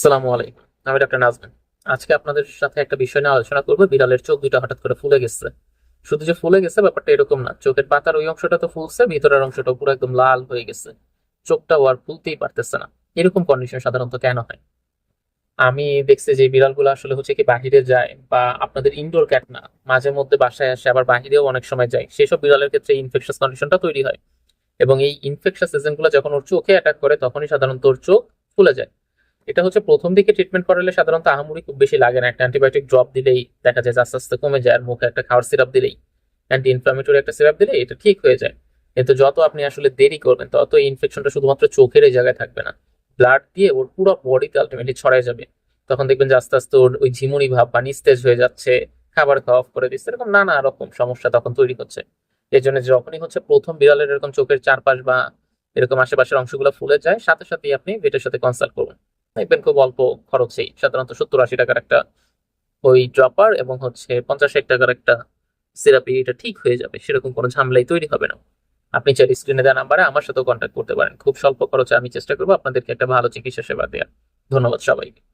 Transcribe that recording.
আসসালামু আলাইকুম। আমি ডক্টর নাজমিন আজকে আপনাদের সাথে একটা বিষয় নিয়ে আলোচনা করব। বিড়ালের চোখ দুটো হঠাৎ করে ফুলে গেছে। শুধু যে ফুলে গেছে, ব্যাপারটা এরকম না। চোখের পাতার ওই অংশটা তো ফুলছে, ভিতরের অংশটা পুরো একদম লাল হয়ে গেছে। চোখটাও আর ফুলতেই পারতেছে না। এরকম কন্ডিশন সাধারণত কেন হয়? আমি দেখছি যে বিড়ালগুলো আসলে হচ্ছে কি বাহিরে যায় বা আপনাদের ইনডোর ক্যাট না। মাঝে মধ্যে বাসায় আসে, আবার বাহিরেও অনেক সময় যায়। সেসব বিড়ালের ক্ষেত্রে ইনফেকশন কন্ডিশনটা তৈরি হয়। এবং এই ইনফেকশন এজেন্টগুলো যখন ওর চোখে অ্যাটাক করে, তখনই সাধারণত ওর চোখ ফুলে যায়। এটা হচ্ছে প্রথম দিকে ট্রিটমেন্ট করালে সাধারণত আহামরি খুব বেশি লাগে না। একটা অ্যান্টিবায়োটিক ড্রপ দিলেই দেখা যায় আস্তে আস্তে কমে যায়, আর মুখে একটা খাওয়ার সিরাপ দিলেই অ্যান্টি ইনফ্লামেটরি একটা সিরাপ দিলে এটা ঠিক হয়ে যায়। কিন্তু যত আপনি আসলে দেরি করবেন, তত এই ইনফেকশনটা শুধুমাত্র চোখের এই জায়গায় থাকবে না। ব্লাড দিয়ে ওর পুরো বডিতে আলটিমেটলি ছড়ায় যাবে। তখন দেখবেন যে আস্তে আস্তে ওর ওই ঝিমুনি ভাব বা নিস্তেজ হয়ে যাচ্ছে, খাবার খাওয়া অফ করে দিচ্ছে, এরকম নানা রকম সমস্যা তখন তৈরি হচ্ছে। এই জন্য যখনই হচ্ছে প্রথম বিড়ালের এরকম চোখের চারপাশ বা এরকম আশেপাশের অংশগুলো ফুলে যায়, সাথে সাথেই আপনি ভেটের সাথে কনসাল্ট করুন। দেখবেন খুব অল্প খরচেই। সাধারণত সত্তর আশি টাকার একটা ওই ড্রপার এবং হচ্ছে পঞ্চাশ ষাট টাকার একটা সিরাপি এটা ঠিক হয়ে যাবে, সেরকম কোনো ঝামেলাই তৈরি হবে না। আপনি চাই স্ক্রিনে দেওয়া নাম্বারে আমার সাথে কন্ট্যাক্ট করতে পারেন। খুব স্বল্প খরচে আমি চেষ্টা করব আপনাদেরকে একটা ভালো চিকিৎসা সেবা দেওয়ার। ধন্যবাদ সবাইকে।